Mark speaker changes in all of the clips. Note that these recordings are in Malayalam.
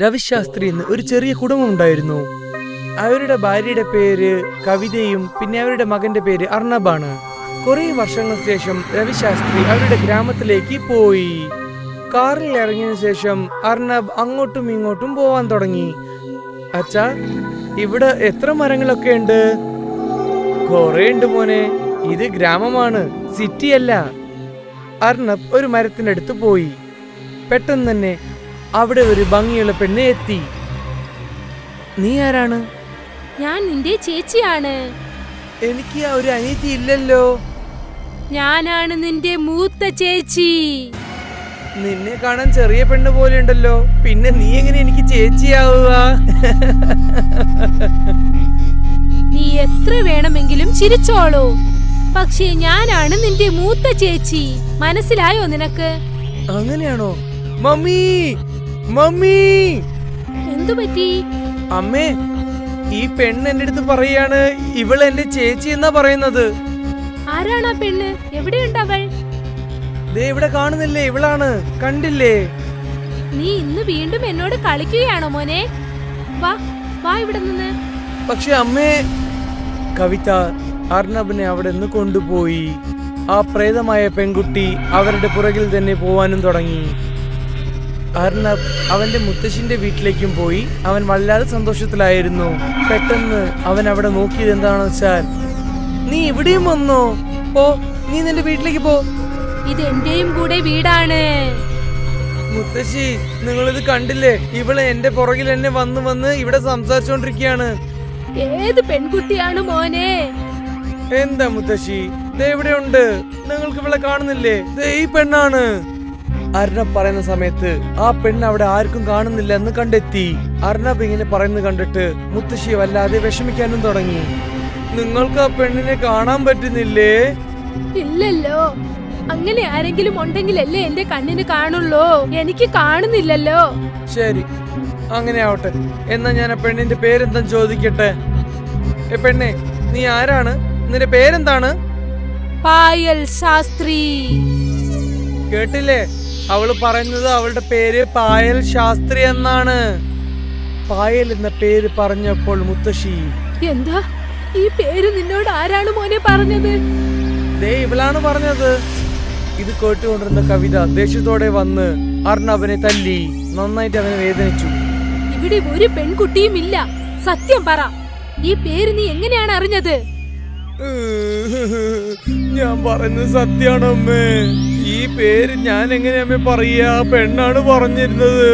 Speaker 1: രവിശാസ്ത്രി എന്ന് ഒരു ചെറിയ കുടുംബം ഉണ്ടായിരുന്നു. അവരുടെ ഭാര്യയുടെ പേര് കവിതയും പിന്നെ അവരുടെ മകന്റെ പേര് അർണബാണ്. കുറേ വർഷങ്ങൾക്ക് ശേഷം രവിശാസ്ത്രി അവരുടെ ഗ്രാമത്തിലേക്ക് പോയി. കാറിൽ ഇറങ്ങിയ ശേഷം അർണബ് അങ്ങോട്ടും ഇങ്ങോട്ടും പോവാൻ തുടങ്ങി. അച്ഛാ ഇവിടെ എത്ര മരങ്ങളൊക്കെ ഉണ്ട്? കൊറേ ഉണ്ട് മോനെ. ഇത് ഗ്രാമമാണ് സിറ്റിയല്ല. അർണബ് ഒരു മരത്തിന്റെ അടുത്ത് പോയി. പെട്ടെന്ന് തന്നെ അവിടെ ഒരു ഭംഗിയുള്ള പെണ്ണ് എത്തി. നീ ആരാണ്?
Speaker 2: ഞാൻ നിന്റെ ചേച്ചിയാണ്.
Speaker 1: എനിക്ക് ആ ഒരു അനീതി ഇല്ലല്ലോ.
Speaker 2: ഞാനാണ് നിന്റെ മൂത്ത ചേച്ചി.
Speaker 1: നിന്നെ കാണാൻ ചെറിയ പെണ്ണ് പോലെ ഉണ്ടല്ലോ. പിന്നെ നീ എങ്ങനെ എനിക്ക് ചേച്ചിയാവുക?
Speaker 2: നീ എത്ര വേണമെങ്കിലും ചിരിച്ചോളൂ. പക്ഷേ ഞാനാണ് നിന്റെ മൂത്ത ചേച്ചി. മനസ്സിലായോ നിനക്ക്?
Speaker 1: അങ്ങനെയാണോ? Mummy mummy!
Speaker 2: എന്തു പറ്റി?
Speaker 1: അമ്മേ ഈ പെണ്ണ് എന്റെ അടുത്ത് പറയാണ് ഇവൾ എന്റെ ചേച്ചി എന്നാ പറയുന്നത്.
Speaker 2: ആരാണ് ആ പെണ്ണ്? എവിടെയുണ്ട് അവൾ?
Speaker 1: ദേ ഇവിടെ കാണുന്നില്ലേ ഇവളാണ്. കണ്ടില്ലേ?
Speaker 2: നീ ഇന്ന് വീണ്ടും എന്നോട് കളിക്കുകയാണോ മോനെ? വാ വാ ഇവിടെ നിന്ന്.
Speaker 1: പക്ഷെ അമ്മേ കവിത അർണബിനെ അവിടെ നിന്ന് കൊണ്ടുപോയി. ആ പ്രേതമായ പെൺകുട്ടി അവരുടെ പുറകിൽ തന്നെ പോവാനും തുടങ്ങി. അർണബ് അവന്റെ മുത്തശ്ശിന്റെ വീട്ടിലേക്കും പോയി. അവൻ വല്ലാതെ സന്തോഷത്തിലായിരുന്നു. പെട്ടെന്ന് അവൻ അവിടെ നോക്കിയത് എന്താണെന്ന് വെച്ചാൽ നീ ഇവിടെയും വന്നോ? ഓ നീ നിന്റെ വീട്ടിലേക്ക് പോ.
Speaker 2: ഇത് എന്റെയും കൂടെ വീടാണ്.
Speaker 1: മുത്തശ്ശി നിങ്ങളിത് കണ്ടില്ലേ? ഇവൾ എന്റെ പുറകിൽ എന്നെ വന്ന് വന്ന് ഇവിടെ സംസാരിച്ചോണ്ടിരിക്കുകയാണ്.
Speaker 2: ഏത് പെൺകുട്ടിയാണ് മോനെ?
Speaker 1: എന്താ മുത്തശ്ശി? ഇതെവിടെയുണ്ട് നിങ്ങൾക്ക് ഇവളെ കാണുന്നില്ലേ? ഈ പെണ്ണാണ്. അർണബ് പറയുന്ന സമയത്ത് ആ പെണ്ണ് അവിടെ ആർക്കും കാണുന്നില്ല എന്ന് കണ്ടെത്തി. അർണബ് ഇങ്ങനെ പറയുന്നത് കണ്ടിട്ട് മുത്തശ്ശി വല്ലാതെ വിഷമിക്കാനും തുടങ്ങി. നിങ്ങൾക്ക് ആ പെണ്ണിനെ കാണാൻ പറ്റുന്നില്ലേ?
Speaker 2: ഇല്ലല്ലോ. അങ്ങനെ ആരെങ്കിലും ഉണ്ടെങ്കിലല്ലേ എന്റെ കണ്ണിന് കാണുള്ളൂ. എനിക്ക് കാണുന്നില്ലല്ലോ.
Speaker 1: ശരി. അങ്ങനെ ആവട്ടെ. എന്നാ ഞാൻ ആ പെണ്ണിന്റെ പേരെന്താ ചോദിക്കട്ടെ? ഏ പെണ്ണെ നീ ആരാണ്? നിന്റെ പേരെന്താണ്?
Speaker 2: പായൽ ശാസ്ത്രി.
Speaker 1: കേട്ടില്ലേ? അവൾ പറയുന്നത് അവളുടെ പേര് പായൽ ശാസ്ത്രി എന്നാണ്. പായൽ എന്ന പേര് പറഞ്ഞപ്പോൾ മുത്തശ്ശി
Speaker 2: എന്താ? ഈ പേര് നിന്നോട് ആരാണ് മോനെ പറഞ്ഞത്?
Speaker 1: ദേ ഇവളാണ് പറഞ്ഞത്. ഇത് കേട്ടുകൊണ്ടിരുന്ന കവിത ദേഷ്യത്തോടെ വന്ന് അർണവനെ തല്ലി നന്നായിട്ട് അവനെ വേദനിച്ചു.
Speaker 2: ഇവിടെ ഒരു പെൺകുട്ടിയും ഇല്ല സത്യം പറ ഈ പേര് നീ എങ്ങനെയാണ് അറിഞ്ഞത്?
Speaker 1: ഞാൻ പറയുന്നത് സത്യമാണ് അമ്മേ പേര് ഞാൻ എങ്ങനെ അമ്മ പറയാ പെണ്ണാണ് പറഞ്ഞിരുന്നത്.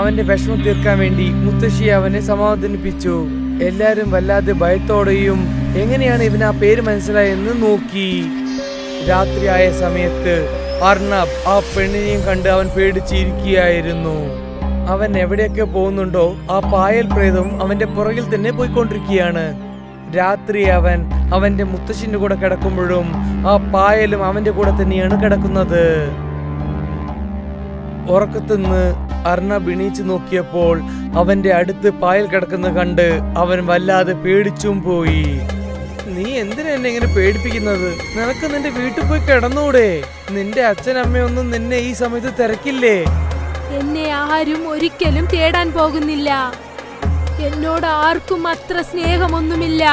Speaker 1: അവന്റെ വിഷമം തീർക്കാൻ വേണ്ടി മുത്തശ്ശി അവനെ സമാധാനിപ്പിച്ചു. എല്ലാരും വല്ലാതെ ഭയത്തോടെയും എങ്ങനെയാണ് ഇവൻ ആ പേര് മനസ്സിലായെന്ന് നോക്കി. രാത്രിയായ സമയത്ത് അർണബ് ആ പെണ്ണിനെയും കണ്ട് അവൻ പേടിച്ചിരിക്കുകയായിരുന്നു. അവൻ എവിടെയൊക്കെ പോകുന്നുണ്ടോ ആ പായൽ പ്രേതവും അവന്റെ പുറകിൽ തന്നെ പോയിക്കൊണ്ടിരിക്കുകയാണ്. രാത്രി അവൻ അവന്റെ മുത്തശ്ശിന്റെ കൂടെ കിടക്കുമ്പോഴും ആ പായലും അവന്റെ കൂടെ തന്നെയാണ് കിടക്കുന്നത്. ഉറക്കത്തുനിന്ന് അർണബ് എണീച്ചു നോക്കിയപ്പോൾ അവന്റെ അടുത്ത് പായൽ കിടക്കുന്നത് കണ്ട് അവൻ വല്ലാതെ പേടിച്ചും പോയി. നീ എന്തിനാ എന്നെ ഇങ്ങനെ പേടിപ്പിക്കുന്നത്? നിനക്ക് നിന്റെ വീട്ടിൽ പോയി കിടന്നൂടെ? നിന്റെ അച്ഛനമ്മയൊന്നും നിന്നെ ഈ സമയത്ത് തിരക്കില്ലേ?
Speaker 2: എന്നെ ആരും ഒരിക്കലും തേടാൻ പോകുന്നില്ല. എന്നോട് ആർക്കും അത്ര സ്നേഹമൊന്നുമില്ല.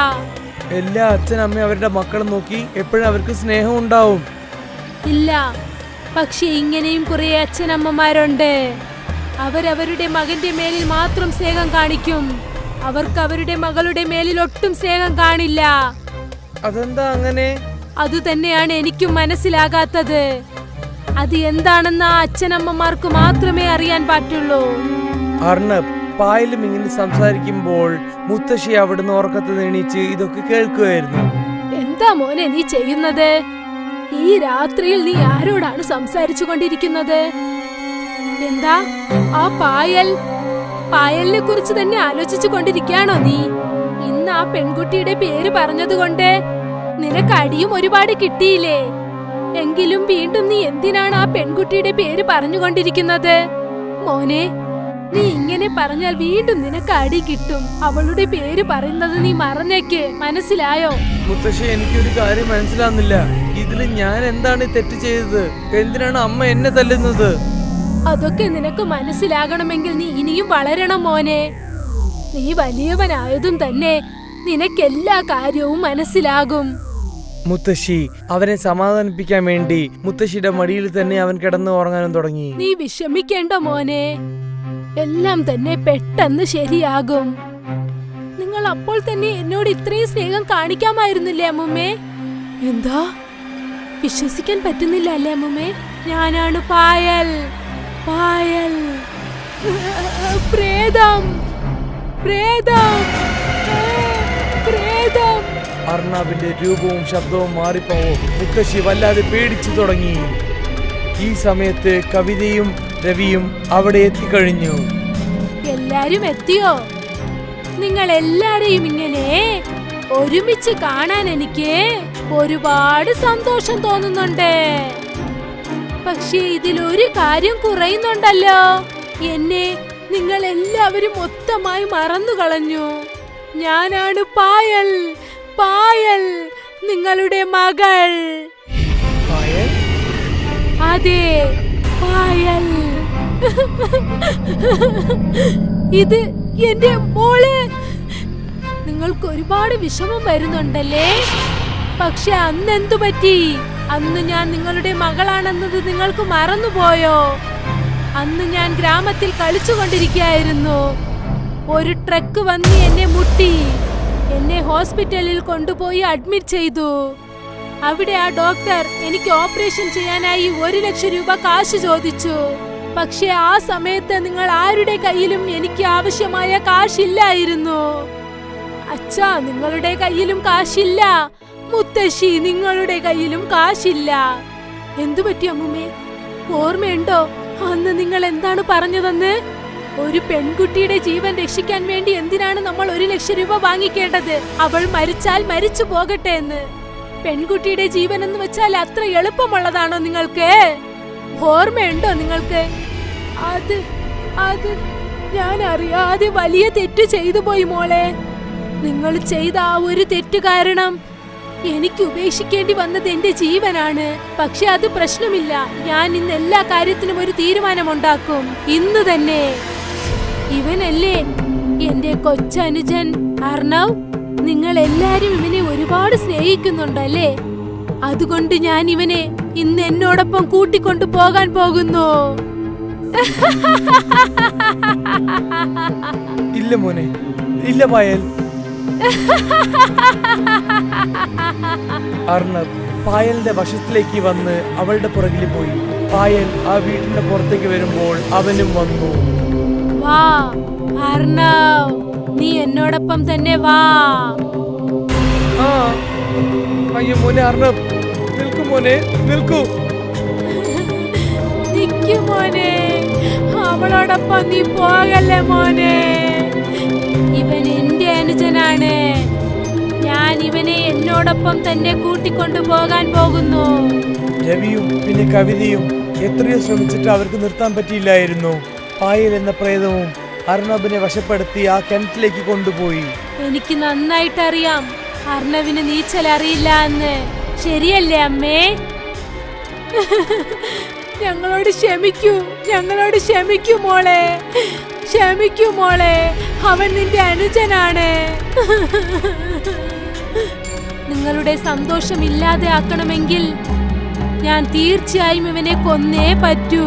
Speaker 1: എല്ലാ അച്ഛനമ്മ അവരുടെ മക്കളെ നോക്കി എപ്പോഴും അവർക്ക് സ്നേഹം ഉണ്ടാവും
Speaker 2: ഇല്ല പക്ഷെ ഇങ്ങനെയും കുറെ അച്ഛനമ്മമാരുണ്ട്. അവരവരുടെ മകന്റെ മേലിൽ മാത്രം സ്നേഹം കാണിക്കും. അവർക്ക് അവരുടെ മകളുടെ മേലിൽ ഒട്ടും സ്നേഹം കാണില്ല.
Speaker 1: അതെന്താ അങ്ങനെ?
Speaker 2: അത് തന്നെയാണ് എനിക്കും മനസ്സിലാകാത്തത്. അത് എന്താണെന്ന് ആ അച്ഛനമ്മമാർക്ക് മാത്രമേ അറിയാൻ പറ്റുള്ളൂ.
Speaker 1: അർണബ് പായലും ഇങ്ങനെ സംസാരിക്കുമ്പോൾ മുത്തശ്ശി അവിടുന്ന് ഉറക്കത്ത് എണീച്ച് ഇതൊക്കെ കേൾക്കുമായിരുന്നു
Speaker 2: എന്താ മോനെ നീ ചെയ്യുന്നത്? ഈ രാത്രിയിൽ നീ ആരോടാണ് സംസാരിച്ചു കൊണ്ടിരിക്കുന്നത് എന്താ? ആ പായൽ? പായലിനെ കുറിച്ച് തന്നെ ആലോചിച്ചു കൊണ്ടിരിക്കാണോ നീ? ഇന്ന് ആ പെൺകുട്ടിയുടെ പേര് പറഞ്ഞതുകൊണ്ട് നിനക്ക് അടിയും ഒരുപാട് കിട്ടിയില്ലേ? എങ്കിലും വീണ്ടും നീ എന്തിനാണ് ആ പെൺകുട്ടിയുടെ പേര് പറഞ്ഞുകൊണ്ടിരിക്കുന്നത്? മോനെ നീ ഇങ്ങനെ പറഞ്ഞാൽ വീണ്ടും നിനക്ക് അടി കിട്ടും. അവളുടെ പേര് പറയുന്നത് നീ മറന്നേക്ക്. മനസ്സിലായോ?
Speaker 1: മുത്തശ്ശി എനിക്കൊരു കാര്യം മനസ്സിലാവുന്നില്ല. ഇതിൽ ഞാൻ എന്താണ് തെറ്റ് ചെയ്തത്? എന്തിനാണ് അമ്മ എന്നെ തല്ലുന്നത്?
Speaker 2: അതൊക്കെ നിനക്ക് മനസ്സിലാകണമെങ്കിൽ നീ ഇനിയും വളരണം മോനെ. നീ വലിയവനായതും തന്നെ നിനക്കെല്ലാ കാര്യവും മനസ്സിലാകും.
Speaker 1: മുത്തശ്ശി അവനെ സമാധാനിപ്പിക്കാൻ വേണ്ടി മുത്തശ്ശിയുടെ മടിയിൽ തന്നെ അവൻ കിടന്നു ഉറങ്ങാനും തുടങ്ങി.
Speaker 2: നീ വിഷമിക്കേണ്ട മോനെ. എല്ലാം തന്നെ പെട്ടെന്ന് ശരിയാകും. നിങ്ങൾ അപ്പോൾ തന്നെ എന്നോട് ഇത്രയും സ്നേഹം കാണിക്കാമായിരുന്നില്ലേ അമ്മൂമ്മേ? എന്താ? വിശ്വസിക്കാൻ പറ്റുന്നില്ല അല്ലേ അമ്മൂമ്മേ? ഞാനാണ് പായൽ. പായൽ. പ്രേതം. പ്രേതം. പ്രേതം.
Speaker 1: അർണാബിന്റെ രൂപവും ശബ്ദവും മാറിപ്പോവും. മുത്തശ്ശി വല്ലാതെ പേടിച്ചു തുടങ്ങി. ഈ സമയത്ത് കവിതയും രവിയും അവിടെ എത്തിക്കഴിഞ്ഞു.
Speaker 2: എല്ലാരും എത്തിയോ? നിങ്ങൾ എല്ലാരെയും ഇങ്ങനെ ഒരുമിച്ച് കാണാൻ എനിക്ക് ഒരുപാട് സന്തോഷം തോന്നുന്നുണ്ട്. പക്ഷേ ഇതിലൊരു കാര്യം കുറയുന്നുണ്ടല്ലോ. എന്നെ നിങ്ങൾ എല്ലാവരും മൊത്തമായി മറന്നു കളഞ്ഞു ഞാനാണ് പായൽ. പായൽ നിങ്ങളുടെ മകൾ. അതെ പായൽ. ഇത് എന്റെ മോൾ. നിങ്ങൾക്ക് ഒരുപാട് വിഷമം വരുന്നുണ്ടല്ലേ? പക്ഷെ അന്ന് എന്തു പറ്റി? അന്ന് ഞാൻ നിങ്ങളുടെ മകളാണെന്നത് നിങ്ങൾക്ക് മറന്നുപോയോ? അന്ന് ഞാൻ ഗ്രാമത്തിൽ കളിച്ചുകൊണ്ടിരിക്കുകയായിരുന്നു. ഒരു ട്രക്ക് വന്ന് എന്നെ മുട്ടി. എന്നെ ഹോസ്പിറ്റലിൽ കൊണ്ടുപോയി അഡ്മിറ്റ് ചെയ്തു. അവിടെ ആ ഡോക്ടർ എനിക്ക് ഓപ്പറേഷൻ ചെയ്യാനായി ഒരു ലക്ഷം രൂപ കാശ് ചോദിച്ചു. പക്ഷെ ആ സമയത്ത് നിങ്ങൾ ആരുടെ കയ്യിലും എനിക്ക് ആവശ്യമായ കാശില്ലായിരുന്നു. അച്ഛാ നിങ്ങളുടെ കയ്യിലും കാശില്ല. മുത്തശ്ശി നിങ്ങളുടെ കയ്യിലും കാശില്ല. എന്തു പറ്റി അമ്മുമ്മേ? ഓർമ്മയുണ്ടോ? അന്ന് നിങ്ങൾ എന്താണ് പറഞ്ഞതെന്ന്? ഒരു പെൺകുട്ടിയുടെ ജീവൻ രക്ഷിക്കാൻ വേണ്ടി എന്തിനാണ് നമ്മൾ ഒരു ലക്ഷം രൂപ വാങ്ങിക്കേണ്ടത്? അവൾ മരിച്ചാൽ മരിച്ചു പോകട്ടെ എന്ന്. പെൺകുട്ടിയുടെ ജീവൻ എന്ന് വെച്ചാൽ അത്ര എളുപ്പമുള്ളതാണോ നിങ്ങൾക്ക്? ഓർമ്മയുണ്ടോ നിങ്ങൾക്ക്? അത് അത് ഞാൻ അറിയാതെ വലിയ തെറ്റ് ചെയ്തു പോയി മോളെ. നിങ്ങൾ ചെയ്ത ആ ഒരു തെറ്റ് കാരണം എനിക്ക് ഉപേക്ഷിക്കേണ്ടി വന്നത് എന്റെ ജീവനാണ്. പക്ഷെ അത് പ്രശ്നമില്ല. ഞാൻ ഇന്ന് എല്ലാ കാര്യത്തിനും ഒരു തീരുമാനമുണ്ടാക്കും. ഇന്ന് തന്നെ. ഇവനല്ലേ എന്റെ കൊച്ചനുജൻ അർണവ്? നിങ്ങൾ എല്ലാരും ഇവനെ ഒരുപാട് സ്നേഹിക്കുന്നുണ്ടല്ലേ അതുകൊണ്ട് ഞാൻ ഇവനെ ഇന്ന് എന്നോടൊപ്പം കൂട്ടിക്കൊണ്ടു പോകാൻ പോകുന്നു.
Speaker 1: ഇല്ല മോനെ. ഇല്ല പായൽ. അർണബ് പായലിന്റെ വശത്തിലേക്ക് വന്ന് അവളുടെ പുറകിൽ പോയി. പായൽ ആ വീടിന്റെ പുറത്തേക്ക് വരുമ്പോൾ അവനും വന്നു.
Speaker 2: വാ അർണവ്. നീ എന്നോടൊപ്പം തന്നെ വാ.
Speaker 1: ആ അയ്യോ മോനെ അർണബ് നിൽക്കൂ മോനെ നിൽക്കൂ.
Speaker 2: നിക്കു മോനെ. അവളോടൊപ്പം നീ പോകല്ലേ മോനെ? ഇവൻ എന്റെ അനുജനാണ്. ഞാൻ ഇവനെ എന്നോടൊപ്പം തന്നെ കൂട്ടിക്കൊണ്ടു പോകാൻ പോകുന്നു.
Speaker 1: രവിയും പിന്നെ കവിതയും എത്രയോ ശ്രമിച്ചിട്ട് അവർക്ക് നിർത്താൻ പറ്റിയില്ലായിരുന്നു. പായൽ എന്ന പ്രേതവും അർണബിനെ വശപ്പെടുത്തി ആ കിണറ്റിലേക്ക് കൊണ്ടുപോയി.
Speaker 2: എനിക്ക് നന്നായിട്ട് അറിയാം അർണവിന് നീച്ചൽ അറിയില്ല എന്ന്. ശരിയല്ലേ അമ്മേ? ഞങ്ങളോട് ക്ഷമിക്കൂ ഞങ്ങളോട് ക്ഷമിക്കൂ മോളെ. ക്ഷമിക്കൂ മോളെ. അവൻ നിന്റെ അനുജനാണ്. നിങ്ങളുടെ സന്തോഷം ഇല്ലാതെ ആക്കണമെങ്കിൽ ഞാൻ തീർച്ചയായും ഇവനെ കൊന്നേ പറ്റൂ.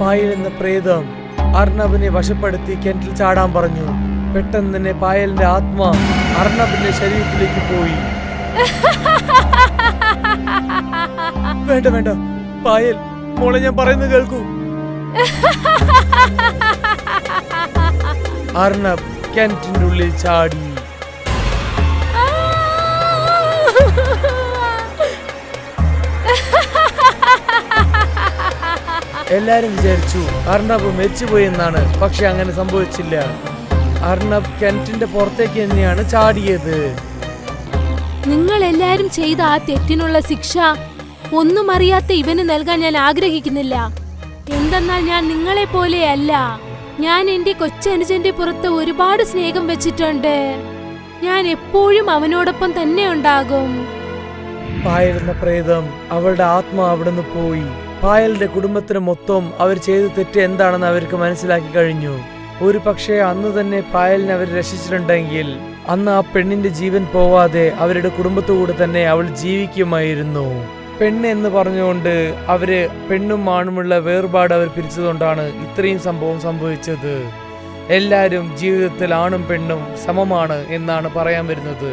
Speaker 1: പായൽ എന്ന പ്രേതം അർണബിനെ വശപ്പെടുത്തി കിണറ്റിൽ ചാടാൻ പറഞ്ഞു. പെട്ടെന്ന് തന്നെ പായലിന്റെ ആത്മാ അർണബിന്റെ ശരീരത്തിലേക്ക് പോയി. വേണ്ട വേണ്ട. പായൽ മോളെ ഞാൻ പറയുന്നത് കേൾക്കൂ. അർണബ് കിണറ്റിന്റെ ഉള്ളിൽ ചാടി? എല്ലാരും വിചാരിച്ചു അർണബ് മരിച്ചുപോയി എന്നാണ് പക്ഷെ അങ്ങനെ സംഭവിച്ചില്ല. അർണബ് കിണറ്റിന്റെ പുറത്തേക്ക് തന്നെയാണ് ചാടിയത്.
Speaker 2: നിങ്ങൾ എല്ലാരും ചെയ്ത ആ തെറ്റിനുള്ള ശിക്ഷ ഒന്നും അറിയാത്ത ഇവന് നൽകാൻ ഞാൻ ആഗ്രഹിക്കുന്നില്ല. എന്തെന്നാൽ ഞാൻ നിങ്ങളെ പോലെയല്ല. ഞാൻ എന്റെ കൊച്ചനുജന്റെ പുറത്ത് ഒരുപാട് സ്നേഹം വെച്ചിട്ടുണ്ട്. ഞാൻ എപ്പോഴും അവനോടൊപ്പം തന്നെ ഉണ്ടാകും.
Speaker 1: പായലെന്ന പ്രേതം അവളുടെ ആത്മാ അവിടുന്ന് പോയി. പായലിന്റെ കുടുംബത്തിന് മൊത്തം അവർ ചെയ്ത തെറ്റ് എന്താണെന്ന് അവർക്ക് മനസ്സിലാക്കി കഴിഞ്ഞു. ഒരു പക്ഷേ അന്ന് തന്നെ പായലിനെ അവർ രക്ഷിച്ചിട്ടുണ്ടെങ്കിൽ അന്ന് ആ പെണ്ണിന്റെ ജീവൻ പോവാതെ അവരുടെ കുടുംബത്തോടെ തന്നെ അവൾ ജീവിക്കുമായിരുന്നു. പെണ്ണ് എന്ന് പറഞ്ഞുകൊണ്ട് അവർ പെണ്ണും ആണുമുള്ള വേർപാട് അവർ പിരിച്ചതുകൊണ്ടാണ് ഇത്രയും സംഭവം സംഭവിച്ചത്. എല്ലാവരും ജീവിതത്തിൽ ആണും പെണ്ണും സമമാണ് എന്നാണ് പറയാൻ വരുന്നത്.